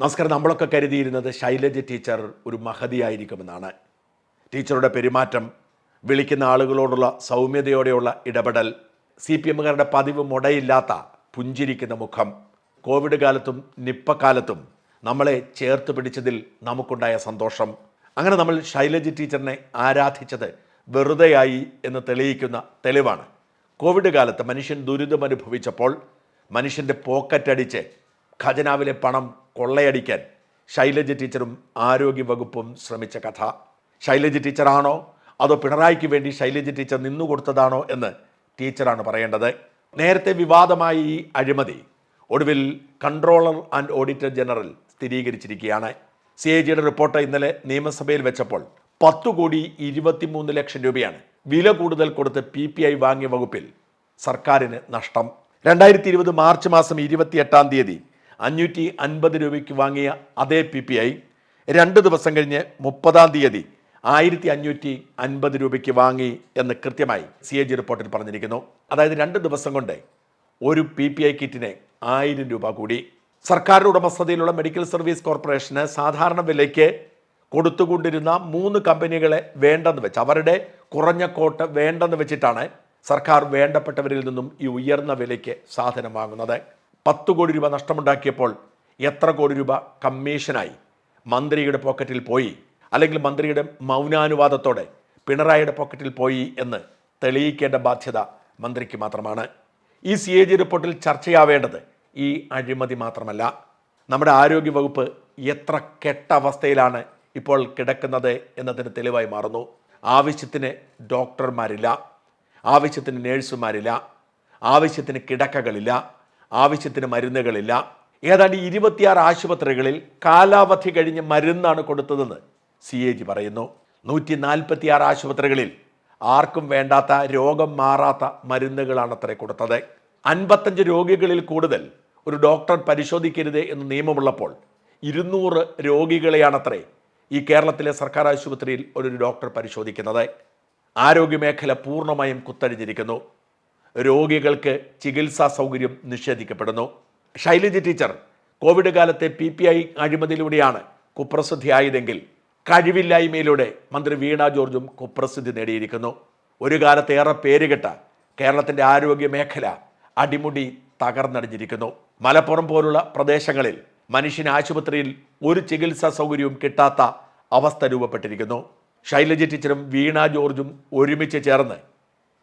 നമസ്കാരം. നമ്മളൊക്കെ കരുതിയിരുന്നത് ശൈലജ ടീച്ചർ ഒരു മഹതിയായിരിക്കുമെന്നാണ്. ടീച്ചറുടെ പെരുമാറ്റം വിളിക്കുന്ന ആളുകളോടുള്ള സൗമ്യതയോടെയുള്ള ഇടപെടൽ സി പി എമ്മുകാരുടെ പതിവ് മുടയില്ലാത്ത പുഞ്ചിരിക്കുന്ന മുഖം കോവിഡ് കാലത്തും നിപ്പ കാലത്തും നമ്മളെ ചേർത്ത് പിടിച്ചതിൽ നമുക്കുണ്ടായ സന്തോഷം. അങ്ങനെ നമ്മൾ ശൈലജ ടീച്ചറിനെ ആരാധിച്ചത് വെറുതെയായി എന്ന് തെളിയിക്കുന്ന തെളിവാണ്. കോവിഡ് കാലത്ത് മനുഷ്യൻ ദുരിതമനുഭവിച്ചപ്പോൾ മനുഷ്യന്റെ പോക്കറ്റടിച്ച് ഖജനാവിലെ പണം കൊള്ളയടിക്കാൻ ശൈലജ ടീച്ചറും ആരോഗ്യവകുപ്പും ശ്രമിച്ച കഥ. ശൈലജ ടീച്ചറാണോ? അതോ പിണറായിക്ക് വേണ്ടി ശൈലജ ടീച്ചർ നിന്നുകൊടുത്തതാണോ എന്ന് ടീച്ചറാണ് പറയേണ്ടത്. നേരത്തെ വിവാദമായ ഈ അഴിമതി ഒടുവിൽ കൺട്രോളർ ആൻഡ് ഓഡിറ്റർ ജനറൽ സ്ഥിരീകരിച്ചിരിക്കുകയാണ്. സി എ ജിയുടെ റിപ്പോർട്ട് ഇന്നലെ നിയമസഭയിൽ വെച്ചപ്പോൾ പത്തു കോടി ഇരുപത്തിമൂന്ന് ലക്ഷം രൂപയാണ് വില കൂടുതൽ കൊടുത്ത് പി പി ഐ വാങ്ങിയ വകുപ്പിൽ സർക്കാരിന് നഷ്ടം. രണ്ടായിരത്തി ഇരുപത് മാർച്ച് മാസം ഇരുപത്തിയെട്ടാം തീയതി അഞ്ഞൂറ്റി അൻപത് രൂപയ്ക്ക് വാങ്ങിയ അതേ പി പി ഐ രണ്ട് ദിവസം കഴിഞ്ഞ് മുപ്പതാം തീയതി ആയിരത്തി അഞ്ഞൂറ്റി അൻപത് രൂപയ്ക്ക് വാങ്ങി എന്ന് കൃത്യമായി സി എ ജി റിപ്പോർട്ടിൽ പറഞ്ഞിരിക്കുന്നു. അതായത് രണ്ട് ദിവസം കൊണ്ട് ഒരു പി പി ഐ കിറ്റിന് ആയിരം രൂപ കൂടി. സർക്കാരിന്റെ ഉടമസ്ഥതയിലുള്ള മെഡിക്കൽ സർവീസ് കോർപ്പറേഷന് സാധാരണ വിലയ്ക്ക് കൊടുത്തുകൊണ്ടിരുന്ന മൂന്ന് കമ്പനികളെ വേണ്ടെന്ന് വെച്ച് അവരുടെ കുറഞ്ഞ കോട്ട് വേണ്ടെന്ന് വെച്ചിട്ടാണ് സർക്കാർ വേണ്ടപ്പെട്ടവരിൽ നിന്നും ഈ ഉയർന്ന വിലയ്ക്ക് സാധനം വാങ്ങുന്നത്. പത്ത് കോടി രൂപ നഷ്ടമുണ്ടാക്കിയപ്പോൾ എത്ര കോടി രൂപ കമ്മീഷനായി? മന്ത്രിയുടെ പോക്കറ്റിൽ പോയി അല്ലെങ്കിൽ മന്ത്രിയുടെ മൗനാനുവാദത്തോടെ പിണറായിയുടെ പോക്കറ്റിൽ പോയി എന്ന് തെളിയിക്കേണ്ട ബാധ്യത മന്ത്രിക്ക് മാത്രമാണ്. ഈ സി എ ജി റിപ്പോർട്ടിൽ ചർച്ചയാവേണ്ടത് ഈ അഴിമതി മാത്രമല്ല. നമ്മുടെ ആരോഗ്യവകുപ്പ് എത്ര കെട്ട അവസ്ഥയിലാണ് ഇപ്പോൾ കിടക്കുന്നത് എന്നതിന് തെളിവായി മാറുന്നു. ആവശ്യത്തിന് ഡോക്ടർമാരില്ല ആവശ്യത്തിന് നേഴ്സുമാരില്ല ആവശ്യത്തിന് കിടക്കകളില്ല ആവശ്യത്തിന് മരുന്നുകളില്ല. ഏതാണ്ട് ഇരുപത്തിയാറ് ആശുപത്രികളിൽ കാലാവധി കഴിഞ്ഞ് മരുന്നാണ് കൊടുത്തതെന്ന് സി എ ജി പറയുന്നു. നൂറ്റി നാൽപ്പത്തിയാറ് ആശുപത്രികളിൽ ആർക്കും വേണ്ടാത്ത രോഗം മാറാത്ത മരുന്നുകളാണ് മരുന്നുകളാണത്രേ കൊടുത്തത്. അൻപത്തഞ്ച് രോഗികളിൽ കൂടുതൽ ഒരു ഡോക്ടർ പരിശോധിക്കരുത് എന്ന് നിയമമുള്ളപ്പോൾ ഇരുന്നൂറ് രോഗികളെയാണത്രേ ഈ കേരളത്തിലെ സർക്കാർ ആശുപത്രിയിൽ ഒരു ഡോക്ടർ പരിശോധിക്കുന്നത്. ആരോഗ്യമേഖല പൂർണമായും കുത്തഴിഞ്ഞിരിക്കുന്നു. രോഗികൾക്ക് ചികിത്സാ സൗകര്യം നിഷേധിക്കപ്പെടുന്നു. ശൈലജ ടീച്ചർ കോവിഡ് കാലത്തെ പി പി ഐ അഴിമതിയിലൂടെയാണ് കുപ്രസിദ്ധിയായതെങ്കിൽ കഴിവില്ലായ്മയിലൂടെ മന്ത്രി വീണ ജോർജും കുപ്രസിദ്ധി നേടിയിരിക്കുന്നു. ഒരു കാലത്ത് ഏറെ പേരുകെട്ട കേരളത്തിന്റെ ആരോഗ്യ മേഖല അടിമുടി തകർന്നടിഞ്ഞിരിക്കുന്നു. മലപ്പുറം പോലുള്ള പ്രദേശങ്ങളിൽ മനുഷ്യന് ആശുപത്രിയിൽ ഒരു ചികിത്സാ സൗകര്യവും കിട്ടാത്ത അവസ്ഥ രൂപപ്പെട്ടിരിക്കുന്നു. ശൈലജ ടീച്ചറും വീണ ജോർജും ഒരുമിച്ച് ചേർന്ന്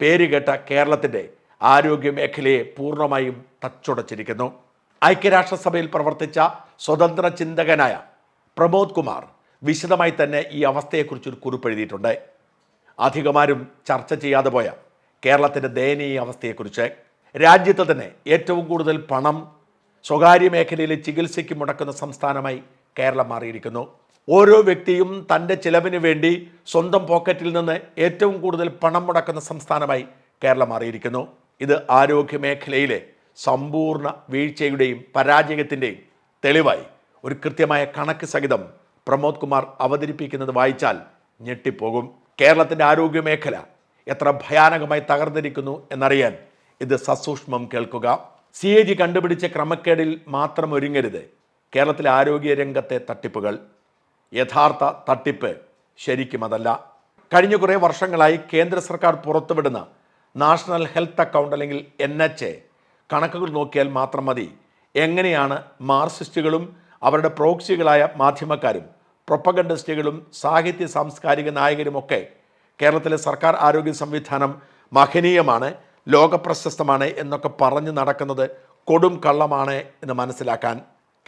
പേരുകേട്ട കേരളത്തിന്റെ ആരോഗ്യ മേഖലയെ പൂർണമായും തച്ചുടച്ചിരിക്കുന്നു. ഐക്യരാഷ്ട്രസഭയിൽ പ്രവർത്തിച്ച സ്വതന്ത്ര ചിന്തകനായ പ്രമോദ് കുമാർ വിശദമായി തന്നെ ഈ അവസ്ഥയെക്കുറിച്ചൊരു കുറിപ്പ് എഴുതിയിട്ടുണ്ട് അധികമാരും ചർച്ച ചെയ്യാതെ പോയ കേരളത്തിന്റെ ദയനീയ അവസ്ഥയെക്കുറിച്ച്. രാജ്യത്ത് തന്നെ ഏറ്റവും കൂടുതൽ പണം സ്വകാര്യ മേഖലയിലെ ചികിത്സയ്ക്ക് മുടക്കുന്ന സംസ്ഥാനമായി കേരളം മാറിയിരിക്കുന്നു. ഓരോ വ്യക്തിയും തന്റെ ചിലവിന് വേണ്ടി സ്വന്തം പോക്കറ്റിൽ നിന്ന് ഏറ്റവും കൂടുതൽ പണം മുടക്കുന്ന സംസ്ഥാനമായി കേരളം മാറിയിരിക്കുന്നു. ഇത് ആരോഗ്യമേഖലയിലെ സമ്പൂർണ വീഴ്ചയുടെയും പരാജയത്തിന്റെയും തെളിവായി. ഒരു കൃത്യമായ കണക്ക് സഹിതം പ്രമോദ് കുമാർ അവതരിപ്പിക്കുന്നത് വായിച്ചാൽ ഞെട്ടിപ്പോകും. കേരളത്തിന്റെ ആരോഗ്യമേഖല എത്ര ഭയാനകമായി തകർന്നിരിക്കുന്നു എന്നറിയാൻ ഇത് സസൂക്ഷ്മം കേൾക്കുക. സി എ ജി കണ്ടുപിടിച്ച ക്രമക്കേടിൽ മാത്രം ഒരുങ്ങരുത്. കേരളത്തിലെ ആരോഗ്യ രംഗത്തെ തട്ടിപ്പുകൾ. യഥാർത്ഥ തട്ടിപ്പ് ശരിക്കും അതല്ല. കഴിഞ്ഞ കുറേ വർഷങ്ങളായി കേന്ദ്ര സർക്കാർ പുറത്തുവിടുന്ന നാഷണൽ ഹെൽത്ത് അക്കൗണ്ട് അല്ലെങ്കിൽ എൻ എച്ച് എ കണക്കുകൾ നോക്കിയാൽ മാത്രം മതി. എങ്ങനെയാണ് മാർസിസ്റ്റുകളും അവരുടെ പ്രോക്സികളായ മാധ്യമക്കാരും പ്രൊപ്പഗണ്ടിസ്റ്റുകളും സാഹിത്യ സാംസ്കാരിക നായകരുമൊക്കെ കേരളത്തിലെ സർക്കാർ ആരോഗ്യ സംവിധാനം മഹനീയമാണ് ലോകപ്രശസ്തമാണ് എന്നൊക്കെ പറഞ്ഞു നടക്കുന്നത് കൊടും കള്ളമാണ് എന്ന് മനസ്സിലാക്കാൻ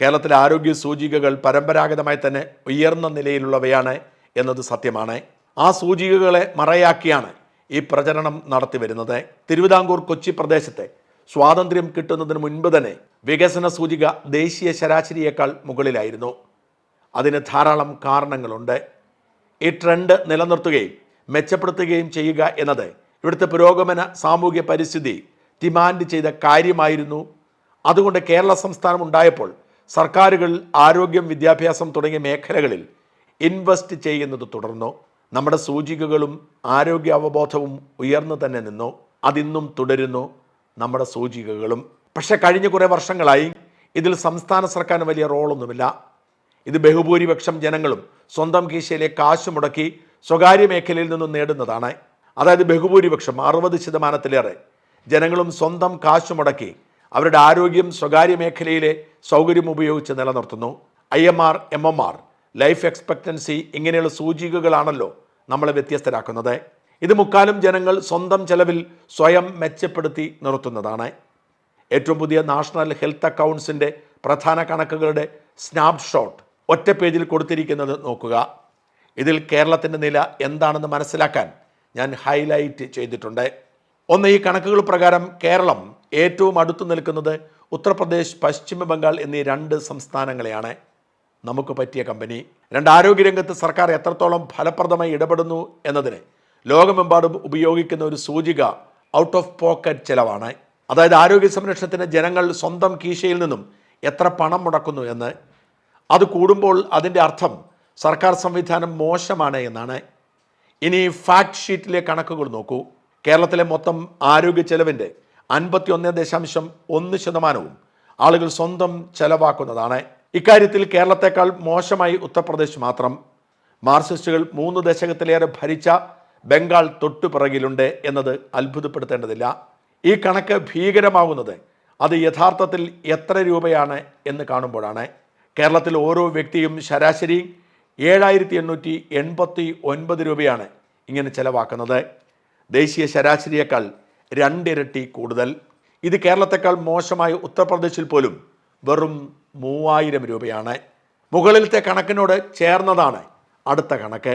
കേരളത്തിലെ ആരോഗ്യ സൂചികകൾ പരമ്പരാഗതമായി തന്നെ ഉയർന്ന നിലയിലുള്ളവയാണ് എന്നത് സത്യമാണ്. ആ സൂചികകളെ മറയാക്കിയാണ് ഈ പ്രചരണം നടത്തി വരുന്നത്. തിരുവിതാംകൂർ കൊച്ചി പ്രദേശത്തെ സ്വാതന്ത്ര്യം കിട്ടുന്നതിന് മുൻപ് തന്നെ വികസന സൂചിക ദേശീയ ശരാശരിയേക്കാൾ മുകളിലായിരുന്നു. അതിന് ധാരാളം കാരണങ്ങളുണ്ട്. ഈ ട്രെൻഡ് നിലനിർത്തുകയും മെച്ചപ്പെടുത്തുകയും ചെയ്യുക എന്നത് ഇവിടുത്തെ പുരോഗമന സാമൂഹ്യ പരിസ്ഥിതി ഡിമാൻഡ് ചെയ്ത കാര്യമായിരുന്നു. അതുകൊണ്ട് കേരള സംസ്ഥാനം ഉണ്ടായപ്പോൾ സർക്കാരുകൾ ആരോഗ്യം വിദ്യാഭ്യാസം തുടങ്ങിയ മേഖലകളിൽ ഇൻവെസ്റ്റ് ചെയ്യുന്നത് തുടർന്നു. നമ്മുടെ സൂചികകളും ആരോഗ്യ അവബോധവും ഉയർന്നു തന്നെ നിന്നു. അതിന്നും തുടരുന്നു നമ്മുടെ സൂചികകളും. പക്ഷേ കഴിഞ്ഞ കുറേ വർഷങ്ങളായി ഇതിൽ സംസ്ഥാന സർക്കാരിന് വലിയ റോളൊന്നുമില്ല. ഇത് ബഹുഭൂരിപക്ഷം ജനങ്ങളും സ്വന്തം കീശയിലെ കാശ് മുടക്കി സ്വകാര്യ മേഖലയിൽ നിന്നും നേടുന്നതാണ്. അതായത് ബഹുഭൂരിപക്ഷം അറുപത് ശതമാനത്തിലേറെ ജനങ്ങളും സ്വന്തം കാശ് മുടക്കി അവരുടെ ആരോഗ്യം സ്വകാര്യ മേഖലയിലെ സൗകര്യം ഉപയോഗിച്ച് നിലനിർത്തുന്നു. I M R M M R life expectancy ഇങ്ങനെയുള്ള സൂചികകളാണല്ലോ നമ്മളെ വ്യത്യസ്തരാക്കുന്നത്. ഇത് മുക്കാലും ജനങ്ങൾ സ്വന്തം ചെലവിൽ സ്വയം മെച്ചപ്പെടുത്തി നിർത്തുന്നതാണ്. ഏറ്റവും പുതിയ നാഷണൽ ഹെൽത്ത് അക്കൗണ്ട്സിന്റെ പ്രധാന കണക്കുകളുടെ സ്നാപ്ഷോട്ട് ഒറ്റ പേജിൽ കൊടുത്തിരിക്കുന്നത് നോക്കുക. ഇതിൽ കേരളത്തിന്റെ നില എന്താണെന്ന് മനസ്സിലാക്കാൻ ഞാൻ ഹൈലൈറ്റ് ചെയ്തിട്ടുണ്ട്. ഒന്ന് ഈ കണക്കുകൾ പ്രകാരം കേരളം ഏറ്റവും അടുത്തു നിൽക്കുന്നത് ഉത്തർപ്രദേശ് പശ്ചിമ ബംഗാൾ എന്നീ രണ്ട് സംസ്ഥാനങ്ങളെയാണ്. നമുക്ക് പറ്റിയ കമ്പനി. രണ്ട് ആരോഗ്യരംഗത്ത് സർക്കാർ എത്രത്തോളം ഫലപ്രദമായി ഇടപെടുന്നു എന്നതിന് ലോകമെമ്പാടും ഉപയോഗിക്കുന്ന ഒരു സൂചിക ഔട്ട് ഓഫ് പോക്കറ്റ് ചിലവാണ്. അതായത് ആരോഗ്യ സംരക്ഷണത്തിന് ജനങ്ങൾ സ്വന്തം കീശയിൽ നിന്നും എത്ര പണം മുടക്കുന്നു എന്ന്. അത് കൂടുമ്പോൾ അതിന്റെ അർത്ഥം സർക്കാർ സംവിധാനം മോശമാണ് എന്നാണ്. ഇനി ഫാക്ട് ഷീറ്റിലെ കണക്കുകൾ നോക്കൂ. കേരളത്തിലെ മൊത്തം ആരോഗ്യ ചെലവിന്റെ അൻപത്തി ഒന്ന് ദശാംശം ഒന്ന് ശതമാനവും ആളുകൾ സ്വന്തം ചെലവാക്കുന്നതാണ്. ഇക്കാര്യത്തിൽ കേരളത്തെക്കാൾ മോശമായി ഉത്തർപ്രദേശ് മാത്രം. മാർക്സിസ്റ്റുകൾ മൂന്ന് ദശകത്തിലേറെ ഭരിച്ച ബംഗാൾ തൊട്ടുപിറകിലുണ്ട് എന്നത് അത്ഭുതപ്പെടുത്തേണ്ടതില്ല. ഈ കണക്ക് ഭീകരമാകുന്നത് അത് യഥാർത്ഥത്തിൽ എത്ര രൂപയാണ് എന്ന് കാണുമ്പോഴാണ്. കേരളത്തിൽ ഓരോ വ്യക്തിയും ശരാശരി ഏഴായിരത്തി എണ്ണൂറ്റി എൺപത്തി ഒൻപത് രൂപയാണ് ഇങ്ങനെ ചെലവാക്കുന്നത്. ദേശീയ ശരാശരിയേക്കാൾ രണ്ടിരട്ടി കൂടുതൽ. ഇത് കേരളത്തെക്കാൾ മോശമായ ഉത്തർപ്രദേശിൽ പോലും വെറും മൂവായിരം രൂപയാണ്. മുകളിലത്തെ കണക്കിനോട് ചേർന്നതാണ് അടുത്ത കണക്ക്.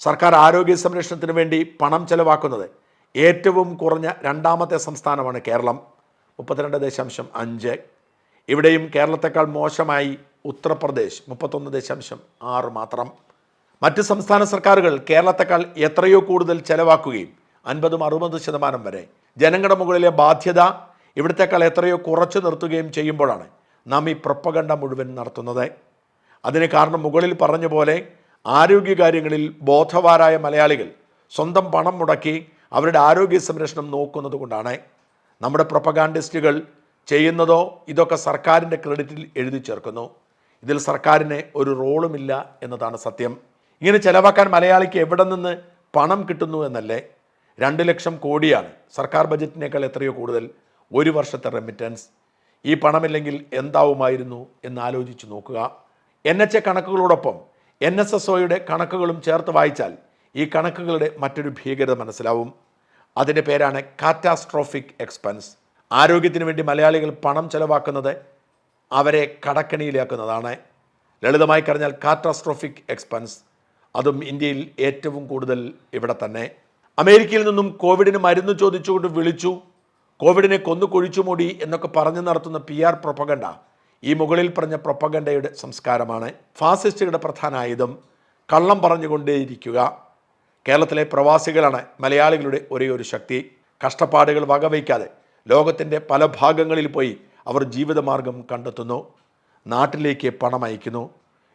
സർക്കാർ ആരോഗ്യ സംരക്ഷണത്തിന് വേണ്ടി പണം ചെലവാക്കുന്നത് ഏറ്റവും കുറഞ്ഞ രണ്ടാമത്തെ സംസ്ഥാനമാണ് കേരളം. മുപ്പത്തിരണ്ട് ദശാംശം അഞ്ച്. ഇവിടെയും കേരളത്തെക്കാൾ മോശമായി ഉത്തർപ്രദേശ് മുപ്പത്തൊന്ന് ദശാംശം ആറ് മാത്രം. മറ്റ് സംസ്ഥാന സർക്കാരുകൾ കേരളത്തെക്കാൾ എത്രയോ കൂടുതൽ ചെലവാക്കുകയും അൻപതും അറുപത് ശതമാനം വരെ. ജനങ്ങളുടെ മുകളിലെ ബാധ്യത ഇവിടത്തെക്കാൾ എത്രയോ കുറച്ചു നിർത്തുകയും ചെയ്യുമ്പോഴാണ് നാം ഈ പ്രൊപ്പഗണ്ട മുഴുവൻ നടത്തുന്നത്. അതിന് കാരണം മുകളിൽ പറഞ്ഞ പോലെ ആരോഗ്യകാര്യങ്ങളിൽ ബോധവാരായ മലയാളികൾ സ്വന്തം പണം മുടക്കി അവരുടെ ആരോഗ്യ സംരക്ഷണം നോക്കുന്നത് കൊണ്ടാണ്. നമ്മുടെ പ്രൊപ്പഗാൻഡിസ്റ്റുകൾ ചെയ്യുന്നതോ ഇതൊക്കെ സർക്കാരിന്റെ ക്രെഡിറ്റിൽ എഴുതി ചേർക്കുന്നു. ഇതിൽ സർക്കാരിന് ഒരു റോളുമില്ല എന്നതാണ് സത്യം. ഇങ്ങനെ ചെലവാക്കാൻ മലയാളിക്ക് എവിടെ നിന്ന് പണം കിട്ടുന്നു എന്നല്ലേ? രണ്ട് ലക്ഷം കോടിയാണ്. സർക്കാർ ബജറ്റിനേക്കാൾ എത്രയോ കൂടുതൽ. ഒരു വർഷത്തെ റെമിറ്റൻസ് ഈ പണമില്ലെങ്കിൽ എന്താവുമായിരുന്നു എന്ന് ആലോചിച്ച് നോക്കുക. എൻ എച്ച് എ കണക്കുകളോടൊപ്പം എൻ എസ് എസ് ഒയുടെ കണക്കുകളും ചേർത്ത് വായിച്ചാൽ ഈ കണക്കുകളുടെ മറ്റൊരു ഭീകരത മനസ്സിലാവും. അതിന്റെ പേരാണ് കാറ്റാസ്ട്രോഫിക് എക്സ്പെൻസ് ആരോഗ്യത്തിന് വേണ്ടി മലയാളികൾ പണം ചെലവാക്കുന്നത് അവരെ കടക്കണിയിലാക്കുന്നതാണ്. ലളിതമായി പറഞ്ഞാൽ കാറ്റാസ്ട്രോഫിക് എക്സ്പെൻസ് അതും ഇന്ത്യയിൽ ഏറ്റവും കൂടുതൽ ഇവിടെ തന്നെ. അമേരിക്കയിൽ നിന്നും കോവിഡിന് മരുന്ന് ചോദിച്ചുകൊണ്ട് വിളിച്ചു. കോവിഡിനെ കൊന്നു കുഴിച്ചുമൂടി എന്നൊക്കെ പറഞ്ഞു നടത്തുന്ന പി ആർ പ്രൊപ്പഗണ്ട. ഈ മുകളിൽ പറഞ്ഞ പ്രൊപ്പഗണ്ടയുടെ സംസ്കാരമാണ്. ഫാസിസ്റ്റുകളുടെ പ്രധാന ആയുധം കള്ളം പറഞ്ഞുകൊണ്ടേയിരിക്കുക. കേരളത്തിലെ പ്രവാസികളാണ് മലയാളികളുടെ ഒരേ ഒരു ശക്തി. കഷ്ടപ്പാടുകൾ വകവയ്ക്കാതെ ലോകത്തിന്റെ പല ഭാഗങ്ങളിൽ പോയി അവർ ജീവിതമാർഗം കണ്ടെത്തുന്നു. നാട്ടിലേക്ക് പണം അയക്കുന്നു.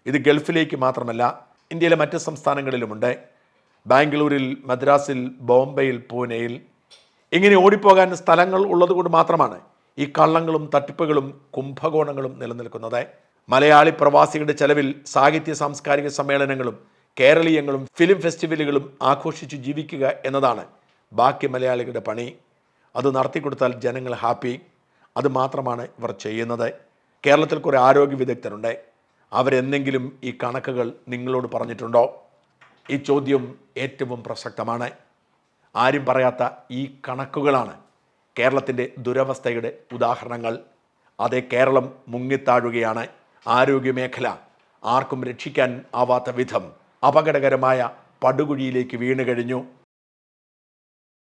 ഇത് ഗൾഫിലേക്ക് മാത്രമല്ല ഇന്ത്യയിലെ മറ്റ് സംസ്ഥാനങ്ങളിലുമുണ്ട്. ബാംഗ്ലൂരിൽ മദ്രാസിൽ ബോംബെയിൽ പൂനെയിൽ ഇങ്ങനെ ഓടിപ്പോകാൻ സ്ഥലങ്ങൾ ഉള്ളതുകൊണ്ട് മാത്രമാണ് ഈ കള്ളങ്ങളും തട്ടിപ്പുകളും കുംഭകോണങ്ങളും നിലനിൽക്കുന്നത്. മലയാളി പ്രവാസികളുടെ ചെലവിൽ സാഹിത്യ സാംസ്കാരിക സമ്മേളനങ്ങളും കേരളീയങ്ങളും ഫിലിം ഫെസ്റ്റിവലുകളും ആഘോഷിച്ച് ജീവിക്കുക എന്നതാണ് ബാക്കി മലയാളികളുടെ പണി. അത് നടത്തിക്കൊടുത്താൽ ജനങ്ങൾ ഹാപ്പി. അത് മാത്രമാണ് ഇവർ ചെയ്യുന്നത്. കേരളത്തിൽ കുറേ ആരോഗ്യ വിദഗ്ധരുണ്ട്. അവരെന്തെങ്കിലും ഈ കണക്കുകൾ നിങ്ങളോട് പറഞ്ഞിട്ടുണ്ടോ? ഈ ചോദ്യം ഏറ്റവും പ്രസക്തമാണ്. ആരും പറയാത്ത ഈ കണക്കുകളാണ് കേരളത്തിന്റെ ദുരവസ്ഥയുടെ ഉദാഹരണങ്ങൾ. അതേ കേരളം മുങ്ങിത്താഴുകയാണ്. ആരോഗ്യമേഖല ആർക്കും രക്ഷിക്കാൻ ആവാത്ത വിധം അപകടകരമായ പടുകുഴിയിലേക്ക് വീണു കഴിഞ്ഞു.